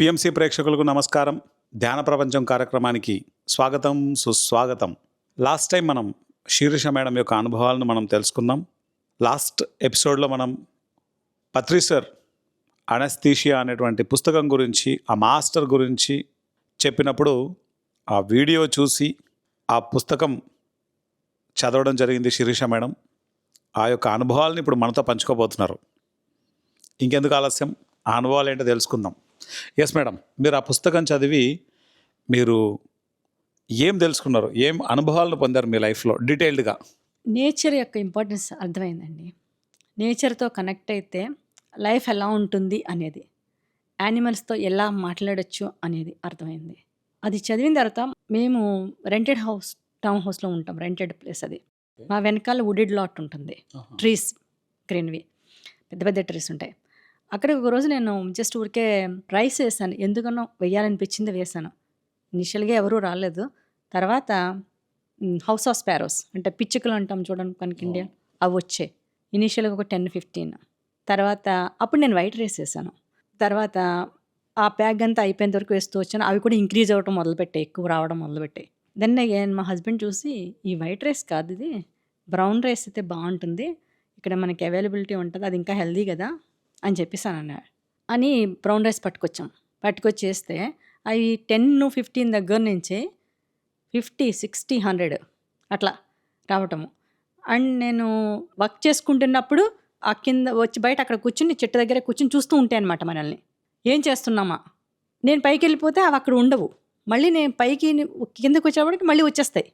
PMC ప్రేక్షకులకు నమస్కారం. ధ్యాన ప్రపంచం కార్యక్రమానికి స్వాగతం సుస్వాగతం. లాస్ట్ టైం మనం శీర్ష మేడం యొక్క అనుభవాలను మనం తెలుసుకుందాం లాస్ట్ ఎపిసోడ్లో మనం పత్రిసర్ అనస్థీషియా అనేటువంటి పుస్తకం గురించి ఆ మాస్టర్ గురించి చెప్పినప్పుడు ఆ వీడియో చూసి ఆ పుస్తకం చదవడం జరిగింది శిరీష మేడం. ఆ యొక్క అనుభవాలను ఇప్పుడు మనతో పంచుకోబోతున్నారు. ఇంకెందుకు ఆలస్యం? ఆ అనుభవాలు ఏంటో తెలుసుకుందాం. ఎస్ మేడం మీరు ఆ పుస్తకం చదివి మీరు ఏం తెలుసుకున్నారు? ఏం అనుభవాలను పొందారు మీ లైఫ్లో? డీటెయిల్డ్గా. నేచర్ యొక్క ఇంపార్టెన్స్ అర్థమైందండి. నేచర్తో కనెక్ట్ అయితే లైఫ్ ఎలా ఉంటుంది అనేది యానిమల్స్తో ఎలా మాట్లాడొచ్చు అనేది అర్థమైంది. అది చదివిన తర్వాత మేము రెంటెడ్ హౌస్ టౌన్ హౌస్లో ఉంటాం రెంటెడ్ ప్లేస్ అది. మా వెనకాల వుడెడ్ లాట్ ఉంటుంది. ట్రీస్ గ్రీన్వి పెద్ద పెద్ద ట్రీస్ ఉంటాయి. అక్కడ ఒక రోజు నేను జస్ట్ ఊరికే రైస్ వేసాను. ఎందుకనో వేయాలనిపించింది వేసాను. ఇనిషియల్గా ఎవరూ రాలేదు. తర్వాత హౌస్ ఆఫ్ స్పారోస్ అంటే పిచ్చుకలు అంటాం చూడండి మనకి ఇండియా. అవి వచ్చాయి. ఇనిషియల్గా ఒక టెన్ ఫిఫ్టీన్ తర్వాత అప్పుడు నేను వైట్ రైస్ వేసాను. తర్వాత ఆ ప్యాక్ అంతా అయిపోయేంత వరకు వేస్తూ వచ్చాను. అవి కూడా ఇంక్రీజ్ అవ్వడం మొదలుపెట్టాయి. ఎక్కువ రావడం మొదలుపెట్టాయి. దెన్ అగైన్ మా హస్బెండ్ చూసి ఈ వైట్ రైస్ కాదు ఇది. బ్రౌన్ రైస్ అయితే బాగుంటుంది. ఇక్కడ మనకి అవైలబిలిటీ ఉంటుంది. అది ఇంకా హెల్దీ కదా. అని చెప్పేసాను అన్నా అని బ్రౌన్ రైస్ పట్టుకొచ్చాం. పట్టుకొచ్చేస్తే అవి టెన్ ఫిఫ్టీన్ దగ్గర నుంచి ఫిఫ్టీ సిక్స్టీ హండ్రెడ్ అట్లా రావటము. అండ్ నేను వర్క్ చేసుకుంటున్నప్పుడు ఆ కింద వచ్చి బయట అక్కడ కూర్చుని చెట్టు దగ్గర కూర్చుని చూస్తూ ఉంటాయి అనమాట మనల్ని. ఏం చేస్తున్నామా? నేను పైకి వెళ్ళిపోతే అవి అక్కడ ఉండవు. మళ్ళీ నేను పైకి కిందకు వచ్చేప్పటికి మళ్ళీ వచ్చేస్తాయి.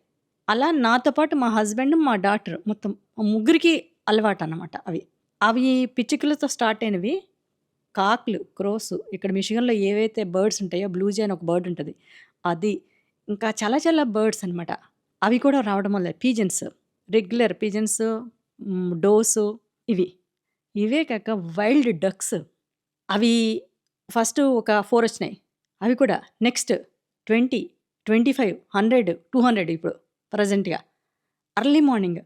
అలా నాతో పాటు మా హస్బెండ్ మా డాక్టర్ మొత్తం ముగ్గురికి అలవాటు అన్నమాట అవి. అవి పిచ్చుకలతో స్టార్ట్ అయినవి. కాకులు క్రోస్ ఇక్కడ మిషిగన్లో ఏవైతే బర్డ్స్ ఉంటాయో బ్లూజీ అని ఒక బర్డ్ ఉంటుంది. అది ఇంకా చాలా చాలా బర్డ్స్ అనమాట అవి కూడా రావడం వల్ల పీజన్స్ రెగ్యులర్ పీజన్స్ డోసు ఇవి. ఇవే కాక వైల్డ్ డక్స్ అవి ఫస్ట్ ఒక ఫోర్ వచ్చినాయి. అవి కూడా next twenty twenty five hundred two hundred ఇప్పుడు ప్రజెంట్గా. అర్లీ మార్నింగ్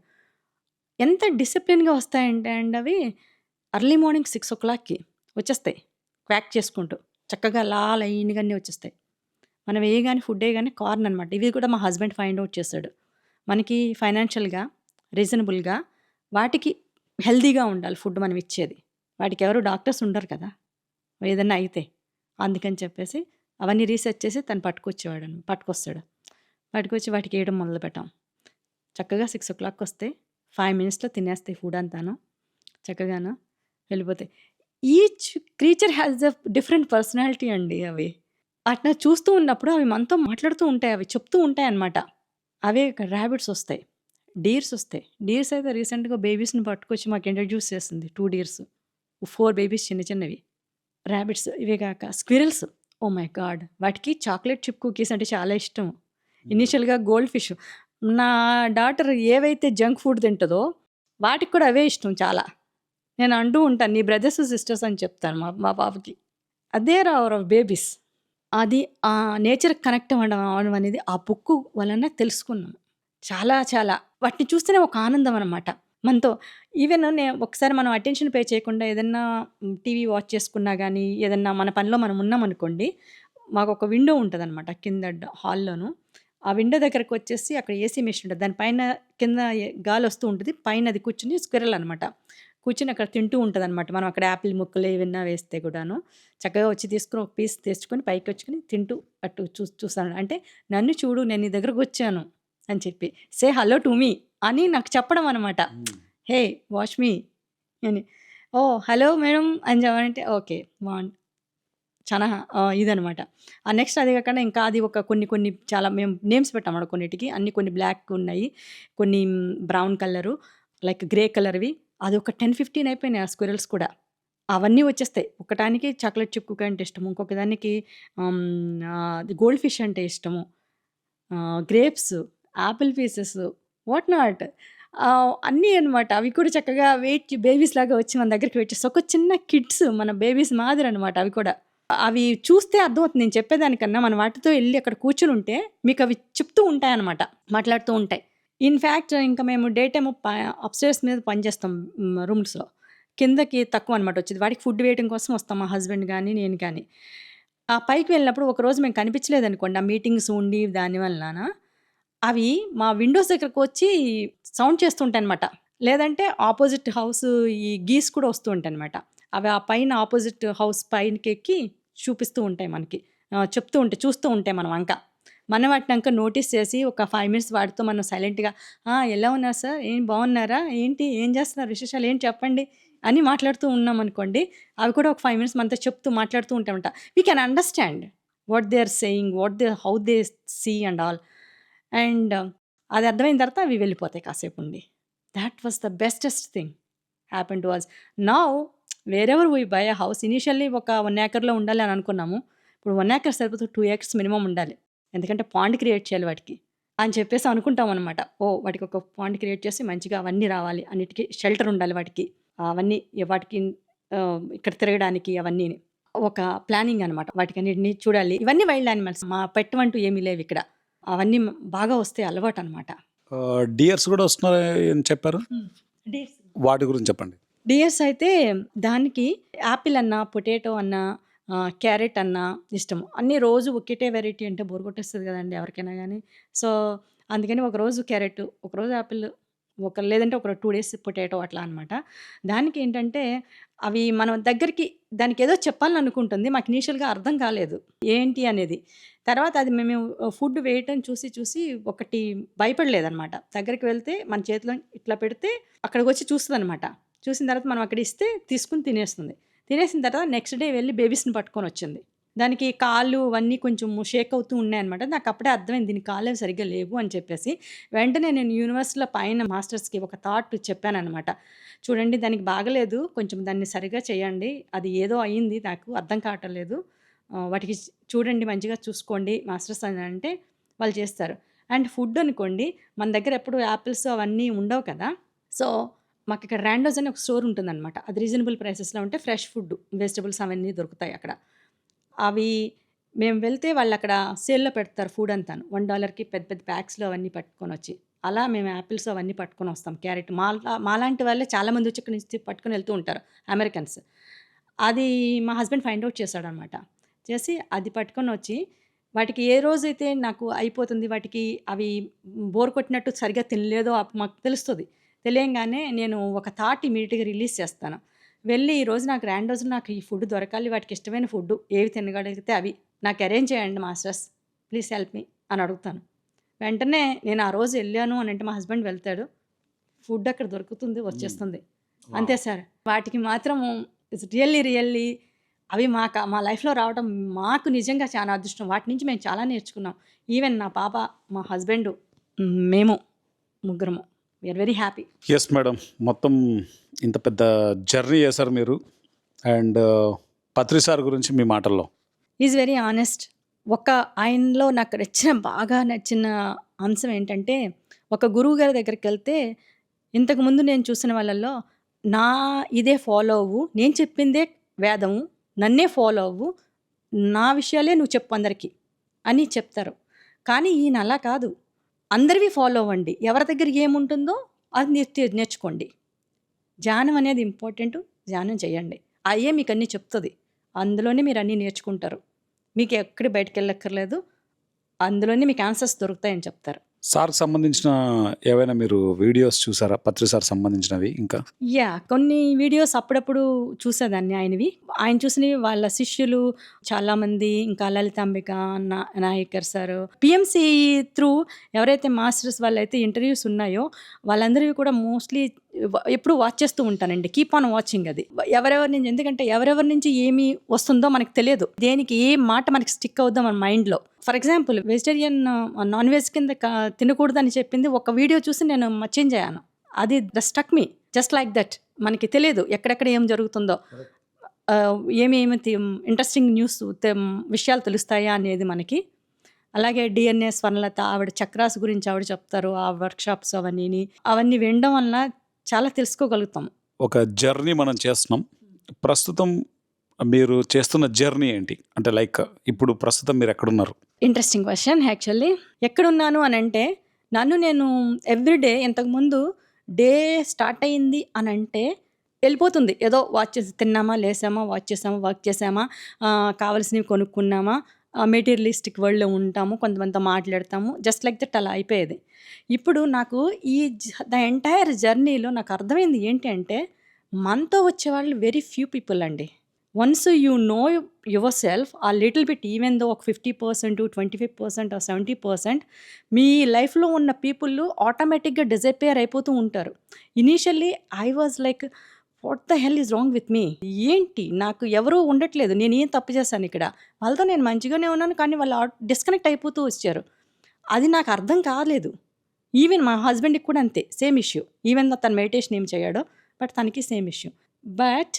ఎంత డిసిప్లిన్గా వస్తాయంటే అండి అవి అర్లీ మార్నింగ్ సిక్స్ ఓ క్లాక్కి వచ్చేస్తాయి. క్వాక్ చేసుకుంటూ చక్కగా లా లైన్గానే వచ్చేస్తాయి. మనం ఏ కానీ ఫుడ్ ఏ కానీ కార్న్ అనమాట ఇవి కూడా మా హస్బెండ్ ఫైండ్ అవుట్ చేశాడు మనకి ఫైనాన్షియల్గా రీజనబుల్గా వాటికి హెల్దీగా ఉండాలి ఫుడ్ మనం ఇచ్చేది. వాటికి ఎవరు డాక్టర్స్ ఉండరు కదా. ఏదైనా అయితే అందుకని చెప్పేసి అవన్నీ రీసెర్చ్ చేసి తను పట్టుకొచ్చేవాడు పట్టుకొస్తాడు. పట్టుకొచ్చి వాటికి వేయడం మొదలు పెట్టాం చక్కగా సిక్స్ ఓ క్లాక్ వస్తే ఫైవ్ మినిట్స్లో తినేస్తాయి ఫుడ్ అంతాను. చక్కగాను వెళ్ళిపోతాయి. Each creature has a different personality అండి అవి. అట్లా చూస్తూ ఉన్నప్పుడు అవి మనతో మాట్లాడుతూ ఉంటాయి అవి చెప్తూ ఉంటాయి అన్నమాట. అవే ర్యాబిట్స్ వస్తాయి. డీర్స్ వస్తాయి. డీర్స్ అయితే రీసెంట్గా బేబీస్ని పట్టుకొచ్చి మాకు ఇంట్రడ్యూస్ చేస్తుంది టూ డీర్స్ ఫోర్ బేబీస్ చిన్న చిన్నవి. ర్యాబిట్స్ ఇవే కాక స్క్విరల్స్ ఓ మై గాడ్ వాటికి చాక్లెట్ చిప్ కుకీస్ అంటే చాలా ఇష్టం. ఇనిషియల్గా గోల్డ్ ఫిష్ నా డాటర్ ఏవైతే జంక్ ఫుడ్ తింటుందో వాటికి కూడా అవే ఇష్టం చాలా. నేను అంటూ ఉంటాను నీ బ్రదర్స్ సిస్టర్స్ అని చెప్తాను మా మా పాపకి అదే అవర్ బేబీస్. అది ఆ నేచర్ కనెక్ట్ అవ్వడం అవడం అనేది ఆ బుక్ వలన తెలుసుకున్నాను. చాలా చాలా. వాటిని చూస్తేనే ఒక ఆనందం అనమాట మనతో ఈవెన్ నేను ఒకసారి మనం అటెన్షన్ పే చేయకుండా ఏదన్నా టీవీ వాచ్ చేసుకున్నా కానీ ఏదన్నా మన పనిలో మనం ఉన్నామనుకోండి మాకు ఒక విండో ఉంటుంది అనమాట కింద హాల్లోను. ఆ విండో దగ్గరకు వచ్చేసి అక్కడ ఏసీ మెషిన్ ఉంటుంది. దానిపైన కింద గాలి వస్తూ ఉంటుంది. పైన అది కూర్చుని స్క్విరల్ అనమాట కూర్చుని అక్కడ తింటూ ఉంటుంది అనమాట మనం అక్కడ యాపిల్ ముక్కలు ఏవైనా వేస్తే కూడాను. చక్కగా వచ్చి తీసుకుని ఒక పీస్ తెచ్చుకొని పైకి వచ్చుకొని తింటూ అటు చూ చూస్తాను అంటే నన్ను చూడు నేను నీ దగ్గరకు వచ్చాను అని చెప్పి. సే హలో టు మీ అని నాకు చెప్పడం అనమాట హే వాచ్ మీ అని. ఓ హలో మేడం అని చెప్పాలంటే ఓకే. బాగుంది చాలా ఇదనమాట ఆ నెక్స్ట్ అదే కాకుండా ఇంకా అది ఒక కొన్ని కొన్ని చాలా మేము నేమ్స్ పెట్టాము కొన్నిటికి. అన్ని కొన్ని బ్లాక్ ఉన్నాయి. కొన్ని బ్రౌన్ కలరు లైక్ గ్రే కలర్వి. అది ఒక టెన్ ఫిఫ్టీన్ అయిపోయినాయి ఆ స్క్విరల్స్ కూడా. అవన్నీ వచ్చేస్తాయి. ఒకటానికి చాక్లెట్ చిప్ అంటే ఇష్టము. ఇంకొక దానికి గోల్డ్ ఫిష్ అంటే ఇష్టము. Grapes apple pieces what not? అన్నీ అనమాట అవి కూడా చక్కగా వెయిట్ బేబీస్ లాగా వచ్చి మన దగ్గరికి వచ్చేసి ఒక చిన్న కిడ్స్ మన బేబీస్ మాదిరి అనమాట అవి కూడా. అవి చూస్తే అర్థమవుతుంది. నేను చెప్పేదానికన్నా మనం వాటితో వెళ్ళి అక్కడ కూర్చుని ఉంటే మీకు అవి చెప్తూ ఉంటాయి అనమాట మాట్లాడుతూ ఉంటాయి. ఇన్ఫ్యాక్ట్ ఇంకా మేము డే టైమ్ అప్స్టేర్స్ మీద పనిచేస్తాం రూమ్స్లో కిందకి తక్కువ అనమాట వచ్చేది. వాడికి ఫుడ్ వేయడం కోసం వస్తాం మా హస్బెండ్ కానీ నేను కానీ ఆ పైకి వెళ్ళినప్పుడు ఒకరోజు మేము కనిపించలేదనుకోండి. ఆ మీటింగ్స్ ఉండి దానివల్లన అవి మా విండోస్ దగ్గరకు వచ్చి సౌండ్ చేస్తుంటాయనమాట. లేదంటే ఆపోజిట్ హౌస్ ఈ గీస్ కూడా వస్తూ ఉంటాయి అనమాట అవి ఆ పైన ఆపోజిట్ హౌస్ పైనకెక్కి చూపిస్తూ ఉంటాయి మనకి. చెప్తూ ఉంటాయి. చూస్తూ ఉంటాయి మనం అంక మనం వాటినాక నోటీస్ చేసి ఒక ఫైవ్ మినిట్స్ వాటితో మనం సైలెంట్‌గా ఎలా ఉన్నారు సార్? ఏం బాగున్నారా? ఏంటి? ఏం చేస్తున్నారు? విశేషాలు ఏంటి చెప్పండి" అని మాట్లాడుతూ ఉన్నాం అనుకోండి అవి కూడా ఒక ఫైవ్ మినిట్స్ మనతో చెప్తూ మాట్లాడుతూ ఉంటామంట we can understand what they are saying, what they how they see and all. And అది అర్థమైన తర్వాత అవి వెళ్ళిపోతాయి కాసేపు ఉండి that was the bestest thing happen to was now wherever we buy a house initially ఒక 1 ఏకర్‌లో ఉండాలి అని అనుకున్నాము. ఇప్పుడు 1 ఏకర్ సరిపోదు 2 ఏకర్స్ మినిమమ్ ఉండాలి. ఎందుకంటే పాండ్ క్రియేట్ చేయాలి వాటికి. అని చెప్పేసి అనుకుంటామనమాట. ఓహ్! వాటికి ఒక పాండ్ క్రియేట్ చేసి మంచిగా అవన్నీ రావాలి. అన్నిటికి షెల్టర్ ఉండాలి వాటికి. అవన్నీ వాటికి ఇక్కడ తిరగడానికి అవన్నీని. ఒక ప్లానింగ్ అనమాట. వాటికన్నిటిని చూడాలి. ఇవన్నీ వైల్డ్ యానిమల్స్. మా పెట్ అంటూ ఏమీ లేవిక్కడ. అవన్నీ బాగా వస్తాయి అలవాటనమాట. ఆహ్, డియర్స్ కూడా వస్తున్నాయని చెప్పారు. వాటి గురించి చెప్పండి. డియర్స్ అయితే దానికి యాపిల్ అన్నా, పొటాటో అన్నా, క్యారెట్ అన్నా ఇష్టము. అన్ని రోజు ఒకటే వెరైటీ అంటే బోర్ కొట్టేస్తుంది కదండి ఎవరికైనా కానీ సో, అందుకని ఒకరోజు క్యారెట్, ఒకరోజు యాపిల్, ఒక లేదంటే ఒక టూ డేస్ పొటాటో అట్లా అనమాట. దానికి ఏంటంటే అవి మనం దగ్గరికి దానికి ఏదో చెప్పాలనుకుంటుంది. మాకు ఇనీషియల్‌గా అర్థం కాలేదు. ఏంటి అనేది. తర్వాత అది మేము ఫుడ్ వేయటం చూసి చూసి ఒకటి భయపడలేదనమాట. దగ్గరికి వెళ్తే మన చేతిలో ఇట్లా పెడితే అక్కడికి వచ్చి చూస్తుంది అనమాట చూసిన తర్వాత మనం అక్కడ ఇస్తే తీసుకొని తినేస్తుంది. తినేసిన తర్వాత నెక్స్ట్ డే వెళ్ళి బేబీస్‌ని పట్టుకొని వచ్చింది దానికి కాళ్ళు అవన్నీ కొంచెం షేక్ అవుతూ ఉన్నాయన్నమాట. నాకు అప్పుడే అర్థమైంది దీని కాళ్ళు సరిగ్గా లేవు అని చెప్పేసి. వెంటనే నేను యూనివర్స్‌లో పైన మాస్టర్స్‌కి ఒక థాట్ చెప్పానమాట చూడండి దానికి బాగలేదు కొంచెం దాన్ని సరిగ్గా చేయండి. అది ఏదో అయింది నాకు అర్థం కావటం లేదు. వాటికి చూడండి మంచిగా చూసుకోండి మాస్టర్స్ అని అంటే వాళ్ళు చేస్తారు. అండ్ ఫుడ్ అనుకోండి మన దగ్గర ఎప్పుడు యాపిల్స్ అవన్నీ ఉండవు కదా! సో, మాకు ఇక్కడ ర్యాండోస్ అని ఒక స్టోర్ ఉంటుందన్నమాట అది రీజనబుల్ ప్రైసెస్‌లో ఉంటే ఫ్రెష్ ఫుడ్, వెజిటబుల్స్ అవన్నీ దొరుకుతాయి అక్కడ. అవి మేము వెళ్తే వాళ్ళక్కడ సేల్‌లో పెడతారు ఫుడ్ అంతాను. వన్ డాలర్కి పెద్ద పెద్ద ప్యాక్స్‌లో అవన్నీ పట్టుకొని వచ్చి అలా మేము యాపిల్స్ అవన్నీ పట్టుకొని వస్తాం క్యారెట్ మా మాలాంటి వాళ్ళే చాలామంది వచ్చి ఇక్కడ నుంచి పట్టుకొని వెళ్తూ ఉంటారు అమెరికన్స్. అది మా హస్బెండ్ ఫైండ్ అవుట్ చేశాడనమాట. చేసి అది పట్టుకొని వచ్చి వాటికి ఏ రోజైతే నాకు అయిపోతుంది వాటికి అవి బోర్ కొట్టినట్టు సరిగ్గా తినలేదో మాకు తెలుస్తుంది తెలియంగానే నేను ఒక థాట్ ఇమ్మీడియేట్‌గా రిలీజ్ చేస్తాను. వెళ్ళి ఈరోజు నాకు రాండోస్‌లో నాకు ఈ ఫుడ్ దొరకాలి. వాటికి ఇష్టమైన ఫుడ్ ఏవి తినగలిగితే అవి. నాకు అరేంజ్ చేయండి మాస్టర్స్. ప్లీజ్ హెల్ప్ మీ అని అడుగుతాను. వెంటనే నేను ఆ రోజు వెళ్ళాను అనంటే మా హస్బెండ్ వెళ్తాడు. ఫుడ్ అక్కడ దొరుకుతుంది. వచ్చేస్తుంది. అంతే సార్. వాటికి మాత్రం ఇట్స్ రియల్లీ రియల్లీ అవి మాక మా లైఫ్‌లో రావడం మాకు నిజంగా చాలా అదృష్టం. వాటి నుంచి మేము చాలా నేర్చుకున్నాం. ఈవెన్ నా పాప, మా హస్బెండు, మేము ముగ్గురము. We are very happy. Yes madam. మొత్తం ఇంత పెద్ద జర్నీ చేశారు మీరు. అండ్ పత్రి సార్ గురించి మీ మాటల్లో. Is very honest. ఒక ఆయనలో నాకు నచ్చిన బాగా నచ్చిన అంశం ఏంటంటే ఒక గురువుగారి దగ్గరికెళ్తే ఇంతకుముందు నేను చూసిన వాళ్ళలో నా ఇదే ఫాలో అవ్వు. నేను చెప్పిందే వేదము. నన్నే ఫాలో అవ్వు. నా విషయాలే నువ్వు చెప్పు అందరికి అని చెప్తారు. కానీ ఈయన అలా కాదు. అందరివి ఫాలో అవ్వండి. ఎవరి దగ్గర ఏముంటుందో అది నేర్చు నేర్చుకోండి. ధ్యానం అనేది ఇంపార్టెంట్. ధ్యానం చేయండి. అయ్యే మీకు అన్నీ చెప్తుంది అందులోనే మీరు అన్నీ నేర్చుకుంటారు. మీకు ఎక్కడి బయటకు వెళ్ళక్కర్లేదు అందులోనే మీకు ఆన్సర్స్ దొరుకుతాయని చెప్తారు. సార్‌కి సంబంధించిన ఏవైనా మీరు వీడియోస్ చూసారా? పత్రి సార్ సంబంధించినవి ఇంకా? యా కొన్ని వీడియోస్ అప్పుడప్పుడు చూసేదాన్ని ఆయనవి. ఆయన చూసినవి వాళ్ళ శిష్యులు చాలామంది ఇంకా లలితాంబిక, నా నాయకర్ సార్ పీఎంసీ త్రూ ఎవరైతే మాస్టర్స్ వాళ్ళైతే ఇంటర్వ్యూస్ ఉన్నాయో వాళ్ళందరివి కూడా మోస్ట్‌లీ ఎప్పుడు వాచ్ చేస్తూ ఉంటానండి. కీప్ ఆన్ వాచింగ్ అది. ఎవరెవరి నుంచి ఎందుకంటే ఎవరెవరి నుంచి ఏమి వస్తుందో మనకు తెలియదు. దేనికి ఏ మాట మనకి స్టిక్ అవుద్దో మన మైండ్‌లో. For example vegetarian non veg కింద తినకూడదని చెప్పింది ఒక వీడియో చూసి నేను చేంజ్ అయ్యాను. అది the struck me. Just like that. మనకి తెలీదు ఎక్కడెక్కడ ఏం జరుగుతుందో. ఏమేమి ఇంట్రెస్టింగ్ న్యూస్ విషయాలు తెలుస్తాయా అనేది మనకి. అలాగే డిఎన్ఏ స్వర్ణలత ఆవిడ చక్రాస్ గురించి ఆవిడ చెప్తారు. ఆ వర్క్‌షాప్స్ అవన్నీని. అవన్నీ వినడం వలన చాలా తెలుసుకోగలుగుతాం. ఒక జర్నీ మనం చేస్తున్నాం. ప్రస్తుతం మీరు చేస్తున్న జర్నీ ఏంటి? అంటే లైక్ ఇప్పుడు ప్రస్తుతం మీరు ఎక్కడున్నారు? Interesting question actually. ఎక్కడున్నాను అనంటే నన్ను నేను ఎవ్రీ డే ఇంతకుముందు డే స్టార్ట్ అయింది అనంటే వెళ్ళిపోతుంది ఏదో వాచ్ చేసి తిన్నామా లేసామా వాచ్ చేసామా వర్క్ చేసామా కావాల్సినవి కొనుక్కున్నామా మెటీరియలిస్టిక్ వరల్డ్లో ఉంటాము కొంతమంది మాట్లాడతాము జస్ట్ లైక్ దట్ అలా అయిపోయేది. ఇప్పుడు నాకు ఈ ద ఎంటైర్ జర్నీలో నాకు అర్థమైంది ఏంటి అంటే మనతో వచ్చేవాళ్ళు వెరీ ఫ్యూ పీపుల్ అండి. Once you know yourself uh little bit even though ఒక fifty percent twenty five percent uh seventy percent మీ లైఫ్లో ఉన్న పీపుల్ ఆటోమేటిక్గా డిజపేర్ అయిపోతూ ఉంటారు. Initially I was like what the hell is wrong with me ఏంటి? నాకు ఎవరూ ఉండట్లేదు. నేను ఏం తప్పు చేశాను ఇక్కడ? వాళ్ళతో నేను మంచిగానే ఉన్నాను కానీ వాళ్ళు డిస్కనెక్ట్ అయిపోతూ వచ్చారు. అది నాకు అర్థం కాలేదు. ఈవెన్ మా హస్బెండ్కి కూడా అంతే. సేమ్ ఇష్యూ ఈవెన్ తను మెడిటేషన్ ఏం చేయడో బట్ తనకి సేమ్ ఇష్యూ బట్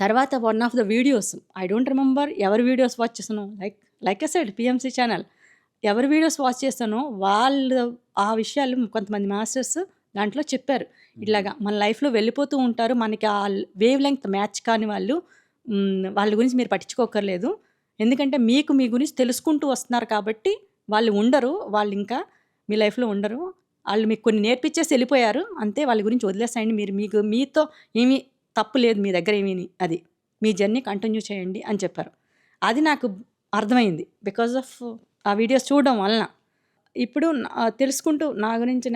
తర్వాత one of the videos I don't remember ఎవరి వీడియోస్ వాచ్ చేస్తాను like like a side PMC channel ఎవరి వీడియోస్ వాచ్ చేస్తానో వాళ్ళు ఆ విషయాలు కొంతమంది మాస్టర్స్ దాంట్లో చెప్పారు. ఇట్లాగా మన లైఫ్లో వెళ్ళిపోతూ ఉంటారు. మనకి ఆ వేవ్ లెంగ్త్ మ్యాచ్ కాని వాళ్ళు వాళ్ళ గురించి మీరు పట్టించుకోకర్లేదు. ఎందుకంటే మీకు మీ గురించి తెలుసుకుంటూ వస్తున్నారు కాబట్టి వాళ్ళు ఉండరు వాళ్ళు ఇంకా మీ లైఫ్లో ఉండరు. వాళ్ళు మీకు కొన్ని నేర్పించేసి వెళ్ళిపోయారు. అంతే వాళ్ళ గురించి వదిలేసాయండి. మీరు మీకు మీతో ఏమీ తప్పు లేదు మీ దగ్గర ఏమీ అది. మీ జర్నీ కంటిన్యూ చేయండి అని చెప్పారు. అది నాకు అర్థమైంది. బికాజ్ ఆఫ్ ఆ వీడియోస్ చూడడం వలన. ఇప్పుడు తెలుసుకుంటూ నా గురించి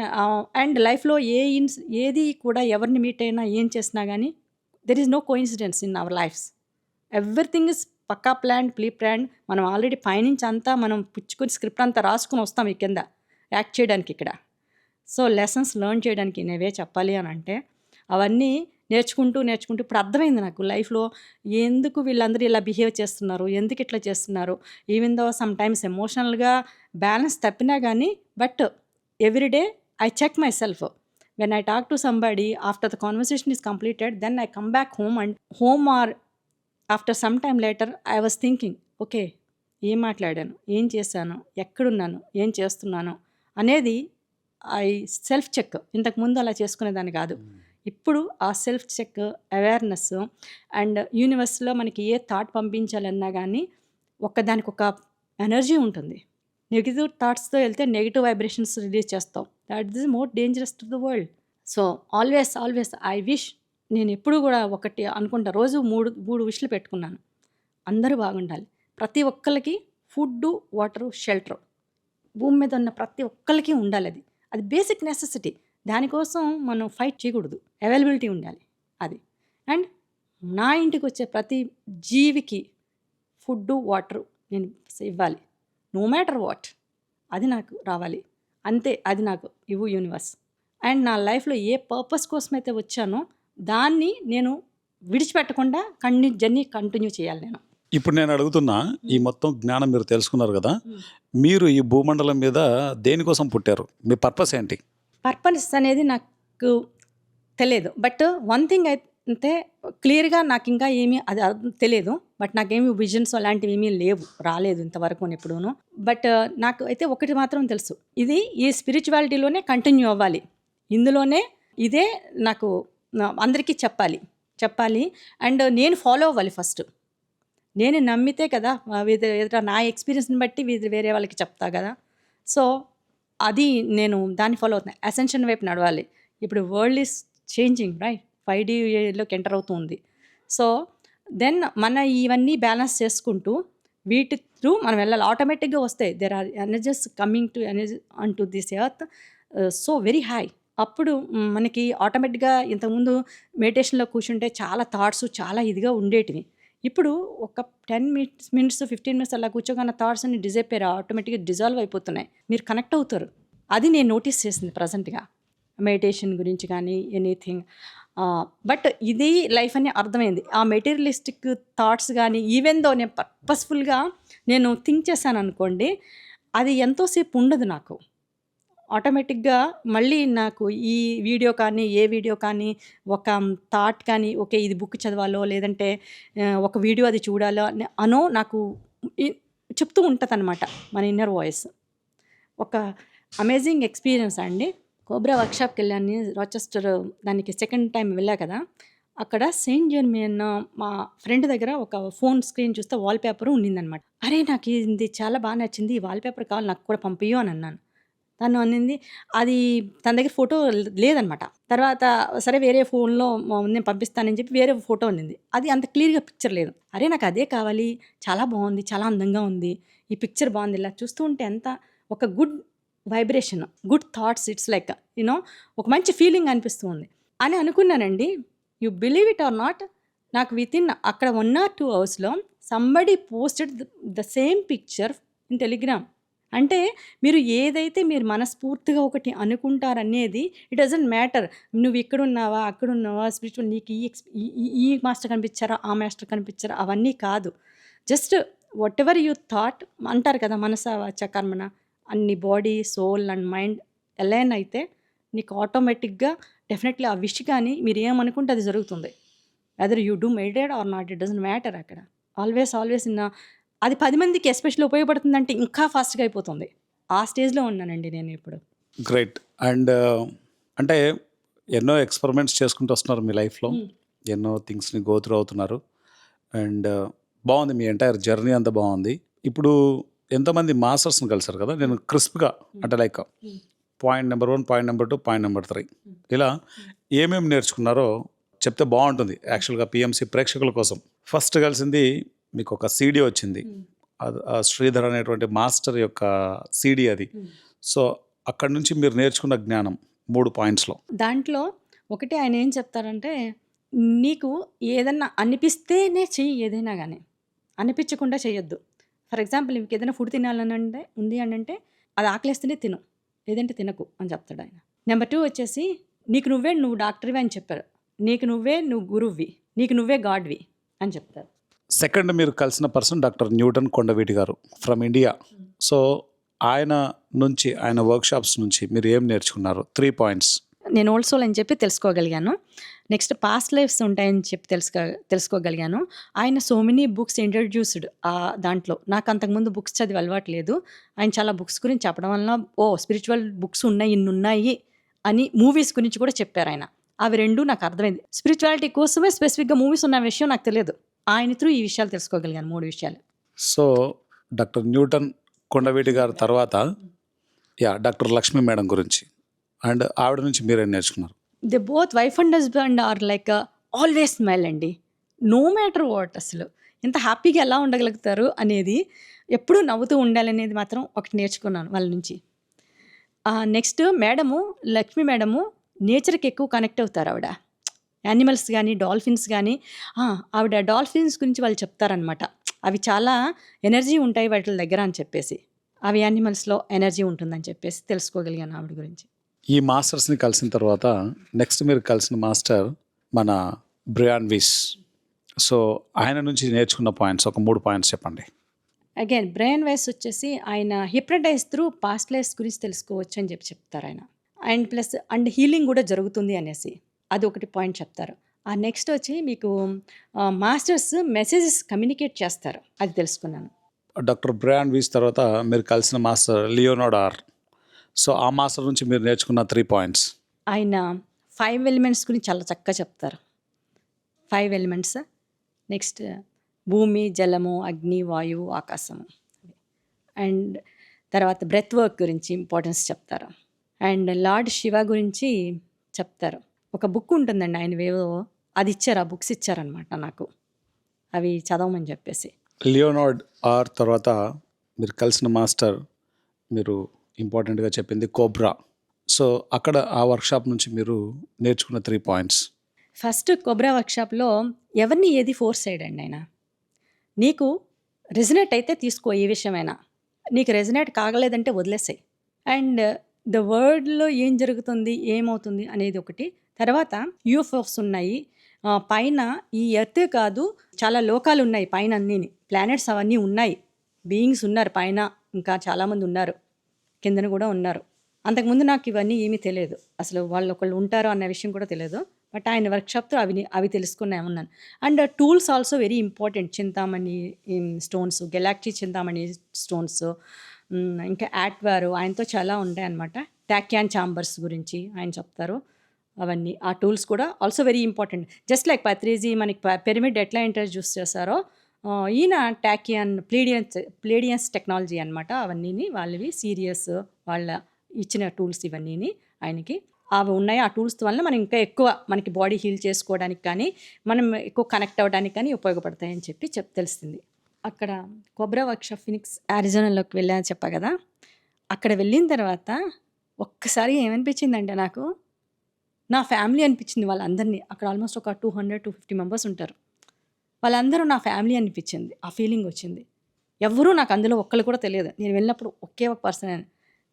అండ్ లైఫ్లో ఏ ఇన్స్ ఏది కూడా ఎవరిని మీట్ అయినా ఏం చేసినా కానీ there is no coincidence in our lives everything is Pakka plan plea plan. మనం ఆల్రెడీ పైనుంచి అంతా మనం పుచ్చుకొని స్క్రిప్ట్ అంతా రాసుకుని వస్తాం ఈ కింద. యాక్ట్ చేయడానికి ఇక్కడ. సో లెసన్స్ లెర్న్ చేయడానికి నేవే చెప్పాలి అని అంటే అవన్నీ నేర్చుకుంటూ నేర్చుకుంటూ ఇప్పుడు అర్థమైంది నాకు లైఫ్లో ఎందుకు వీళ్ళందరూ ఇలా బిహేవ్ చేస్తున్నారు ఎందుకు ఇట్లా చేస్తున్నారు. ఈవెన్ దో సమ్ టైమ్స్ ఎమోషనల్గా బ్యాలెన్స్ తప్పినా కానీ but everyday I check myself when I talk to somebody after the conversation is completed then I come back home and home or after some time later I was thinking okay ఏం మాట్లాడాను? ఏం చేశాను? ఎక్కడున్నాను? ఏం చేస్తున్నాను? అనేది I self check ఇంతకుముందు అలా చేసుకునేదాన్ని కాదు. ఇప్పుడు ఆ సెల్ఫ్ చెక్ అవేర్నెస్ అండ్ యూనివర్స్లో మనకి ఏ థాట్ పంపించాలన్నా కానీ ఒక్కదానికి ఒక ఎనర్జీ ఉంటుంది. నెగిటివ్ థాట్స్తో వెళ్తే నెగిటివ్ వైబ్రేషన్స్ రిలీజ్ చేస్తాం. That is more dangerous to the world. So always always I wish నేను ఎప్పుడు కూడా ఒకటి అనుకుంటా రోజు మూడు మూడు విష్లు పెట్టుకున్నాను. అందరూ బాగుండాలి. ప్రతి ఒక్కరికి ఫుడ్ వాటరు షెల్టర్. భూమి మీద ఉన్న ప్రతి ఒక్కరికి ఉండాలి అది. అది బేసిక్ నెసెసిటీ. దానికోసం మనం ఫైట్ చేయకూడదు. అవైలబిలిటీ ఉండాలి. అది. అండ్ నా ఇంటికి వచ్చే ప్రతి జీవికి ఫుడ్ వాటర్ నేను ఇవ్వాలి. No matter what. అది నాకు రావాలి. అంతే. అది నాకు ఇవ్వు యూనివర్స్. అండ్ నా లైఫ్లో ఏ పర్పస్ కోసం అయితే వచ్చానో దాన్ని నేను విడిచిపెట్టకుండా కన్ని జర్నీ కంటిన్యూ చేయాలి నేను. ఇప్పుడు నేను అడుగుతున్నా ఈ మొత్తం జ్ఞానం మీరు తెలుసుకున్నారు కదా? మీరు ఈ భూమండలం మీద దేనికోసం పుట్టారు? మీ పర్పస్ ఏంటి? పర్పస్ అనేది నాకు తెలియదు. బట్ వన్ థింగ్ అయితే క్లియర్గా నాకు ఇంకా ఏమీ అది అర్థం తెలియదు. బట్ నాకేమి విజన్స్ అలాంటివి ఏమీ లేవు. రాలేదు ఇంతవరకు ఎప్పుడూను. బట్ నాకు అయితే ఒకటి మాత్రం తెలుసు. ఇది ఈ స్పిరిచువాలిటీలోనే కంటిన్యూ అవ్వాలి. ఇందులోనే ఇదే నాకు అందరికీ చెప్పాలి. చెప్పాలి. అండ్ నేను ఫాలో అవ్వాలి ఫస్ట్. నేను నమ్మితే కదా వీధి ఎదుట నా ఎక్స్పీరియన్స్ని బట్టి వీధి వేరే వాళ్ళకి చెప్తా కదా. సో అది నేను దాన్ని ఫాలో అవుతున్నాను అసెన్షన్ వైపు నడవాలి. ఇప్పుడు world is changing right five డీలోకి enter అవుతుంది. సో దెన్ మన ఇవన్నీ బ్యాలెన్స్ చేసుకుంటూ వీటి త్రూ మనం వెళ్ళాలి. ఆటోమేటిక్గా వస్తాయి. There are energies coming to energy on to this earth so very high అప్పుడు మనకి ఆటోమేటిక్గా ఇంతకుముందు మెడిటేషన్లో కూర్చుంటే చాలా థాట్స్ చాలా ఇదిగా ఉండేటివి. ఇప్పుడు ఒక ten minutes minutes fifteen minutes అలా కూర్చోగానే థాట్స్ అన్ని డిజైపేర్ ఆటోమేటిక్గా డిజాల్వ్ అయిపోతున్నాయి. మీరు కనెక్ట్ అవుతారు. అది నేను నోటీస్ చేసింది ప్రజెంట్గా మెడిటేషన్ గురించి కానీ ఎనీథింగ్ బట్ ఇది లైఫ్ అని అర్థమైంది. ఆ మెటీరియలిస్టిక్ థాట్స్ కానీ ఈవెన్ దో నేను పర్పస్ఫుల్గా నేను థింక్ చేశాను అనుకోండి అది ఎంతోసేపు ఉండదు నాకు. ఆటోమేటిక్గా మళ్ళీ నాకు ఈ వీడియో కానీ ఏ వీడియో కానీ ఒక థాట్ కానీ ఓకే ఇది బుక్ చదవాలో లేదంటే ఒక వీడియో అది చూడాలో అనో నాకు చెప్తూ ఉంటుంది అనమాట మన ఇన్నర్ వాయిస్. ఒక అమేజింగ్ ఎక్స్పీరియన్స్ అండి. కోబ్రా వర్క్షాప్కి వెళ్ళాను రాచెస్టర్ దానికి సెకండ్ టైం వెళ్ళా కదా. అక్కడ సెయింట్ జర్మియన్ మా ఫ్రెండ్ దగ్గర ఒక ఫోన్ స్క్రీన్ చూస్తే వాల్ పేపర్ ఉండిందనమాట అరే నాకు ఇది చాలా బాగా నచ్చింది ఈ వాల్ పేపర్ కావాలి నాకు కూడా పంపించు అని అన్నాను. తను అనింది అది తన దగ్గర ఫోటో లేదనమాట. తర్వాత సరే వేరే ఫోన్లో నేను పంపిస్తానని చెప్పి వేరే ఫోటో ఉంది అది అంత క్లియర్గా పిక్చర్ లేదు. అరే నాకు అదే కావాలి. చాలా బాగుంది చాలా అందంగా ఉంది. ఈ పిక్చర్ బాగుంది ఇలా చూస్తూ ఉంటే ఎంత ఒక good vibration good thoughts. It's like you know ఒక మంచి ఫీలింగ్ అనిపిస్తూ ఉంది. అని అనుకున్నానండి. You believe it or not నాకు విత్ ఇన్ అక్కడ వన్ ఆర్ టూ అవర్స్లో somebody posted the same picture in Telegram. అంటే మీరు ఏదైతే మీరు మనస్ఫూర్తిగా ఒకటి అనుకుంటారనేది ఇట్ డజంట్ మ్యాటర్ నువ్వు ఇక్కడ ఉన్నావా అక్కడ ఉన్నావా స్పిరిచువల్ నీకు ఈ ఎక్స్ ఈ- మాస్టర్ కనిపించారా ఆ మాస్టర్ కనిపించారా అవన్నీ కాదు. Just whatever you thought అంటారు కదా మనస వాచ కర్మన అన్ని body soul and mind align అయితే నీకు ఆటోమేటిక్గా డెఫినెట్లీ ఆ విష్ కానీ మీరు ఏమనుకుంటే అది జరుగుతుంది. Other you do meditate or not it doesn't matter అక్కడ. ఆల్వేస్ ఆల్వేస్ ఇన్ అది పది మందికి ఎస్పెషల్లీ ఉపయోగపడుతుందంటే ఇంకా ఫాస్ట్గా అయిపోతుంది. ఆ స్టేజ్లో ఉన్నానండి నేను ఇప్పుడు. గ్రేట్. అండ్ అంటే ఎన్నో ఎక్స్పెరిమెంట్స్ చేసుకుంటూ వస్తున్నారు మీ లైఫ్లో. ఎన్నో థింగ్స్ని గో త్రూ అవుతున్నారు. అండ్ బాగుంది మీ ఎంటైర్ జర్నీ అంతా బాగుంది. ఇప్పుడు ఎంతోమంది మాస్టర్స్ని కలిసారు కదా నేను క్రిస్ప్గా అంటే like. Point number one point number two point number three. ఇలా ఏమేమి నేర్చుకున్నారో చెప్తే బాగుంటుంది యాక్చువల్గా పిఎంసి ప్రేక్షకుల కోసం. ఫస్ట్ కలిసింది మీకు ఒక సీడీ వచ్చింది. శ్రీధర్ అనేటువంటి మాస్టర్ యొక్క సీడీ అది. సో అక్కడి నుంచి మీరు నేర్చుకున్న జ్ఞానం మూడు పాయింట్స్లో. దాంట్లో ఒకటి ఆయన ఏం చెప్తారంటే నీకు ఏదన్నా అనిపిస్తేనే చెయ్యి ఏదైనా కానీ అనిపించకుండా చేయొద్దు ఫర్ ఎగ్జాంపుల్ నీకు ఏదైనా ఫుడ్ తినాలని అంటే ఉంది అని అంటే అది ఆకలిస్తేనే తిను. లేదంటే తినకు అని చెప్తాడు ఆయన. నెంబర్ టూ వచ్చేసి నీకు నువ్వే నువ్వు డాక్టర్వి అని చెప్పారు. నీకు నువ్వే నువ్వు గురువువి. నీకు నువ్వే గాడ్వి అని చెప్తారు. సెకండ్ మీరు కలిసిన పర్సన్ డాక్టర్ న్యూటన్ కొండవీటి గారు ఫ్రమ్ ఇండియా. సో ఆయన నుంచి ఆయన వర్క్షాప్స్ నుంచి మీరు ఏం నేర్చుకున్నారు? Three points. నేను ఓల్డ్ సోల్ అని చెప్పి తెలుసుకోగలిగాను. నెక్స్ట్ పాస్ట్ లైఫ్స్ ఉంటాయని చెప్పి తెలుసుకో తెలుసుకోగలిగాను. ఆయన సో మెనీ బుక్స్ ఇంట్రడ్యూస్డ్ ఆ దాంట్లో. నాకు అంతకుముందు బుక్స్ చదివి అలవాటు లేదు. ఆయన చాలా బుక్స్ గురించి చెప్పడం వలన ఓ స్పిరిచువల్ బుక్స్ ఉన్నాయి ఇన్ని ఉన్నాయి అని మూవీస్ గురించి కూడా చెప్పారు ఆయన. అవి రెండు నాకు అర్థమైంది. స్పిరిచువాలిటీ కోసమే స్పెసిఫిక్గా మూవీస్ ఉన్న విషయం నాకు తెలియదు. ఆయన త్రూ ఈ విషయాలు తెలుసుకోగలిగాను మూడు విషయాలు. సో డాక్టర్ న్యూటన్ కొండవీటి గారి తర్వాత యా డాక్టర్ లక్ష్మీ మేడం గురించి. అండ్ ఆవిడ నుంచి మీరేం నేర్చుకున్నారు? They both wife and husband are like always smile అండి. నో మ్యాటర్ వాట్ అసలు. ఎంత హ్యాపీగా ఎలా ఉండగలుగుతారు అనేది ఎప్పుడూ నవ్వుతూ ఉండాలనేది మాత్రం ఒకటి నేర్చుకున్నాను వాళ్ళ నుంచి. నెక్స్ట్ మేడము లక్ష్మి మేడము నేచర్కి ఎక్కువ కనెక్ట్ అవుతారు ఆవిడ. యానిమల్స్ కానీ డాల్ఫిన్స్ కానీ ఆవిడ డాల్ఫిన్స్ గురించి వాళ్ళు చెప్తారనమాట అవి చాలా ఎనర్జీ ఉంటాయి వాటి దగ్గర అని చెప్పేసి. అవి యానిమల్స్లో ఎనర్జీ ఉంటుందని చెప్పేసి తెలుసుకోగలిగాను ఆవిడ గురించి. ఈ మాస్టర్స్ని కలిసిన తర్వాత నెక్స్ట్ మీరు కలిసిన మాస్టర్ మన బ్రియాన్ విస్. సో ఆయన నుంచి నేర్చుకున్న పాయింట్స్ ఒక మూడు పాయింట్స్ చెప్పండి. అగైన్ బ్రెయిన్ వైస్ వచ్చేసి ఆయన హిప్నటైజ్ త్రూ పాస్ట్ లైఫ్స్ గురించి తెలుసుకోవచ్చు అని చెప్పి చెప్తారు ఆయన. అండ్ ప్లస్ అండ్ హీలింగ్ కూడా జరుగుతుంది అనేసి. అది ఒకటి పాయింట్ చెప్తారు. ఆ నెక్స్ట్ వచ్చి మీకు మాస్టర్స్ మెసేజెస్ కమ్యూనికేట్ చేస్తారు. అది తెలుసుకున్నాను. డాక్టర్ బ్రియాన్ వీస్ తర్వాత మీరు కలిసిన మాస్టర్ లియోనార్డ్ ఆర్. సో ఆ మాస్టర్ నుంచి మీరు నేర్చుకున్న త్రీ పాయింట్స్. ఆయన ఫైవ్ ఎలిమెంట్స్ గురించి చాలా చక్కగా చెప్తారు. Five elements. నెక్స్ట్ భూమి జలము అగ్ని వాయువు ఆకాశము. అండ్ తర్వాత బ్రెత్ వర్క్ గురించి ఇంపార్టెన్స్ చెప్తారు. అండ్ లార్డ్ శివ గురించి చెప్తారు. ఒక బుక్ ఉంటుందండి ఆయన ఏవో అది ఇచ్చారు ఆ బుక్స్ ఇచ్చారనమాట నాకు. అవి చదవమని చెప్పేసి. లియోనార్డ్ ఆర్ తర్వాత మీరు కలిసిన మాస్టర్ మీరు ఇంపార్టెంట్గా చెప్పింది కోబ్రా. సో అక్కడ ఆ వర్క్షాప్ నుంచి మీరు నేర్చుకున్న త్రీ పాయింట్స్. ఫస్ట్ కొబ్రా వర్క్షాప్లో ఎవరిని ఏది ఫోర్స్ చేయడండి ఆయన? నీకు రెజినేట్ అయితే తీసుకో ఏ విషయమైనా. నీకు రెజినేట్ కాగలేదంటే వదిలేసాయి. అండ్ ద వరల్డ్లో ఏం జరుగుతుంది ఏమవుతుంది అనేది ఒకటి. తర్వాత యూఎఫ్ఓస్ ఉన్నాయి. పైన ఈ ఎర్తే కాదు చాలా లోకాలు ఉన్నాయి పైన అన్నీ ప్లానెట్స్ అవన్నీ ఉన్నాయి. బీయింగ్స్ ఉన్నారు పైన ఇంకా చాలామంది ఉన్నారు. కిందన కూడా ఉన్నారు. అంతకుముందు నాకు ఇవన్నీ ఏమీ తెలియదు. అసలు వాళ్ళు ఒకళ్ళు ఉంటారు అన్న విషయం కూడా తెలియదు. బట్ ఆయన వర్క్షాప్తో అవి అవి తెలుసుకున్నామన్నాను and tools also very important. Chintamani stones galaxy Chintamani stones ఇంకా యాట్వారు ఆయనతో చాలా ఉంటాయన్నమాట. ట్యాక్యాన్ ఛాంబర్స్ చాంబర్స్ గురించి ఆయన చెప్తారు. అవన్నీ. ఆ టూల్స్ కూడా also very important just like Patriji మనకి పిరమిడ్ ఎట్లా ఇంట్రడ్యూస్ చేస్తారో ఈయన టాకియన్ ప్లేడియన్స్ ప్లేడియన్స్ టెక్నాలజీ అనమాట అవన్నీ వాళ్ళవి సీరియస్ వాళ్ళ ఇచ్చిన టూల్స్ ఇవన్నీని ఆయనకి. అవి ఉన్నాయి. ఆ టూల్స్ వల్ల మనం ఇంకా ఎక్కువ మనకి బాడీ హీల్ చేసుకోవడానికి కానీ మనం ఎక్కువ కనెక్ట్ అవ్వడానికి కానీ ఉపయోగపడతాయని చెప్పి చెప్ తెలిసింది అక్కడ కొబ్రా వర్క్షాప్ ఫినిక్స్ అరిజోనాలోకి వెళ్ళాను చెప్పా కదా. అక్కడ వెళ్ళిన తర్వాత ఒక్కసారి ఏమనిపించిందంటే నాకు నా ఫ్యామిలీ అనిపించింది వాళ్ళందరినీ. అక్కడ ఆల్మోస్ట్ ఒక two hundred two fifty members ఉంటారు. వాళ్ళందరూ నా ఫ్యామిలీ అనిపించింది. ఆ ఫీలింగ్ వచ్చింది. ఎవరూ నాకు అందులో ఒక్కళ్ళు కూడా తెలియదు. నేను వెళ్ళినప్పుడు ఒకే ఒక పర్సన్ అని.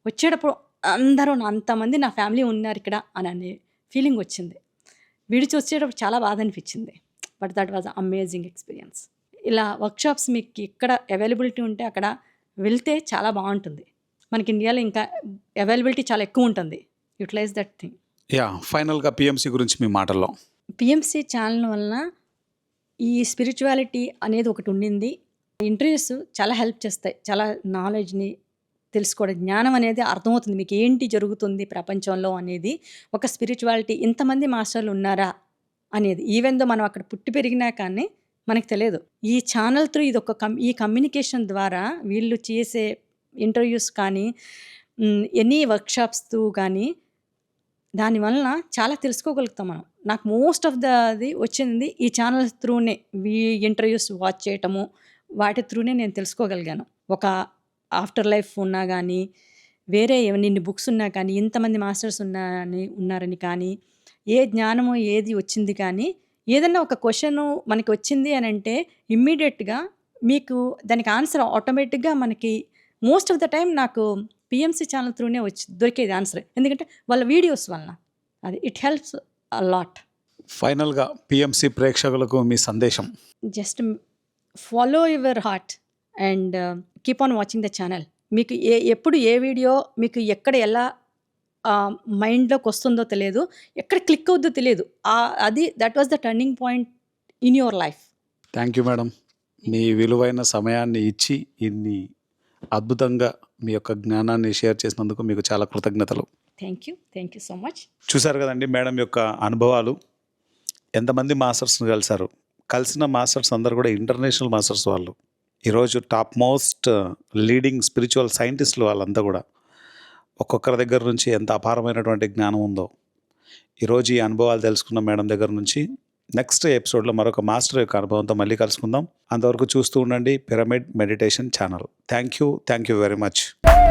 వచ్చేటప్పుడు అందరూ నా అంతమంది నా ఫ్యామిలీ ఉన్నారు ఇక్కడ అని అనే ఫీలింగ్ వచ్చింది. విడిచి వచ్చేటప్పుడు చాలా బాధ అనిపించింది. But that was amazing experience ఇలా వర్క్షాప్స్ మీకు ఇక్కడ అవైలబిలిటీ ఉంటే అక్కడ వెళ్తే చాలా బాగుంటుంది. మనకి ఇండియాలో ఇంకా అవైలబిలిటీ చాలా ఎక్కువ ఉంటుంది. యూటిలైజ్ దట్ థింగ్ యా ఫైనల్గా పిఎంసి గురించి మీ మాటల్లో. పిఎంసి ఛానల్ వలన ఈ స్పిరిచువాలిటీ అనేది ఒకటి ఉండింది. ఇంటర్వ్యూస్ చాలా హెల్ప్ చేస్తాయి. చాలా నాలెడ్జ్ని తెలుసుకోవడం జ్ఞానం అనేది అర్థమవుతుంది. మీకు ఏంటి జరుగుతుంది ప్రపంచంలో అనేది ఒక స్పిరిచువాలిటీ ఇంతమంది మాస్టర్లు ఉన్నారా అనేది. ఈవెన్ దో మనం అక్కడ పుట్టి పెరిగినా కానీ మనకు తెలియదు. ఈ ఛానల్ త్రూ ఇది ఒక కమ్ ఈ కమ్యూనికేషన్ ద్వారా వీళ్ళు చేసే ఇంటర్వ్యూస్ కానీ ఎనీ వర్క్షాప్స్ కానీ దానివలన చాలా తెలుసుకోగలుగుతాం మనం. నాకు మోస్ట్ ఆఫ్ ద అది వచ్చింది ఈ ఛానల్ త్రూనే ఈ ఇంటర్వ్యూస్ వాచ్ చేయటము వాటి త్రూనే నేను తెలుసుకోగలిగాను. ఒక ఆఫ్టర్ లైఫ్ ఉన్నా కానీ వేరే ఇన్ని బుక్స్ ఉన్నా కానీ ఇంతమంది మాస్టర్స్ ఉన్నారని ఉన్నారని కానీ ఏ జ్ఞానము ఏది వచ్చింది కానీ ఏదన్నా ఒక క్వశ్చన్ మనకి వచ్చింది అని అంటే ఇమ్మీడియట్గా మీకు దానికి ఆన్సర్ ఆటోమేటిక్గా మనకి మోస్ట్ ఆఫ్ ద టైం నాకు పిఎంసి ఛానల్ త్రూనే వచ్చి దొరికేది ఆన్సర్ ఎందుకంటే వాళ్ళ వీడియోస్ వలన. అది ఇట్ హెల్ప్స్ లాట్ ఫైనల్గా పిఎంసి ప్రేక్షకులకు మీ సందేశం. Just follow your heart and keep on watching the channel మీకు ఏ ఎప్పుడు ఏ వీడియో మీకు ఎక్కడ ఎలా మైండ్లోకి వస్తుందో తెలియదు. ఎక్కడ క్లిక్ అవుద్దో తెలియదు. అది that was the turning point in your life thank you madam మీ విలువైన సమయాన్ని ఇచ్చి ఇన్ని అద్భుతంగా మీ యొక్క జ్ఞానాన్ని షేర్ చేసినందుకు మీకు చాలా కృతజ్ఞతలు. Thank you thank you so much చూశారు కదండి మేడం యొక్క అనుభవాలు. ఎంతమంది మాస్టర్స్ని కలిశారు? కలిసిన మాస్టర్స్ అందరు కూడా ఇంటర్నేషనల్ మాస్టర్స్ వాళ్ళు. ఈరోజు టాప్ మోస్ట్ లీడింగ్ స్పిరిచువల్ సైంటిస్టులు వాళ్ళంతా కూడా ఒక్కొక్కరి దగ్గర నుంచి ఎంత అపారమైనటువంటి జ్ఞానం ఉందో. ఈరోజు ఈ అనుభవాలు తెలుసుకున్న మేడం దగ్గర నుంచి నెక్స్ట్ ఎపిసోడ్లో మరొక మాస్టర్ యొక్క అనుభవంతో మళ్ళీ కలుసుకుందాం. అంతవరకు చూస్తూ ఉండండి. Pyramid meditation channel. Thank you. Thank you very much.